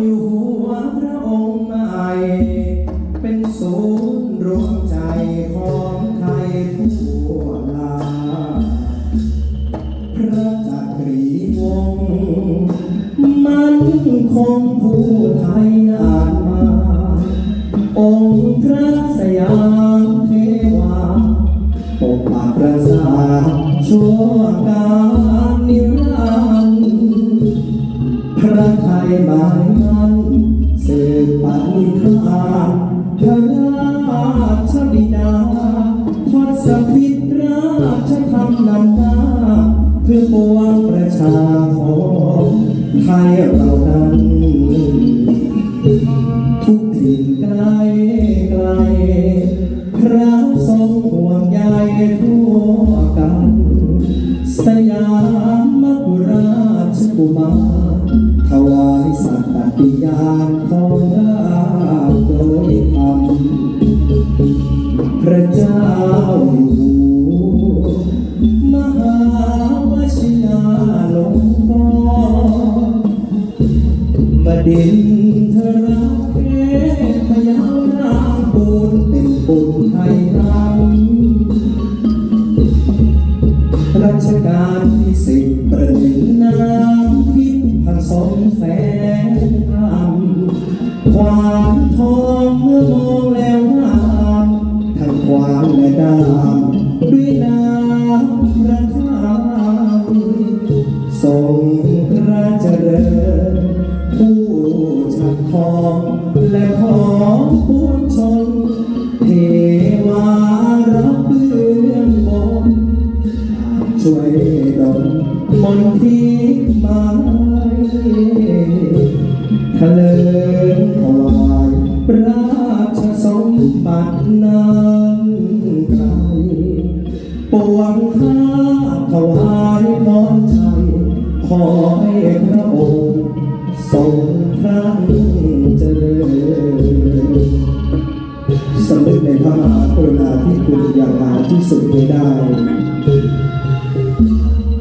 อยู่หัวพระองค์ใหม่ เป็นศูนย์รวมใจของไทยทั่วลา พระจักรีวงศ์มันคงผู้ไทยนานมา องค์พระสยามเทวาปกปักประสาชั่วกาลนิรันดร์พระไทยหมายมั่น ปณิธานพระราชบิดาทศพิตราชธรรมนำหน้าเพื่อปวงประชาของไทยเรานั้นทุกถิ่นไกลไกลพระทรงห่วงใยทั่วกันสยามมกุราชกุมารถวายสัตย์ปฏิญาณของ พระเจ้าอยู่มหาวชิราลงกรณ์บดินทราเทพยานางปูนเป็นปุนไทยนำรัชกาลที่สิบประหนึ่งน้ำทิพย์ผสมแสงธรรมความ ผู้ชัดทองและของปวงชน เทวารับเบื้องบนช่วยดลมนที่มาทะเลถวายราชสมบัตินั้นไกลปวงข้าถวายพรชัยขอให้พระองค์ ทรงพระเจริญสำนึกในพระมหากรุณาธิคุณอย่างหาที่สุดไม่ได้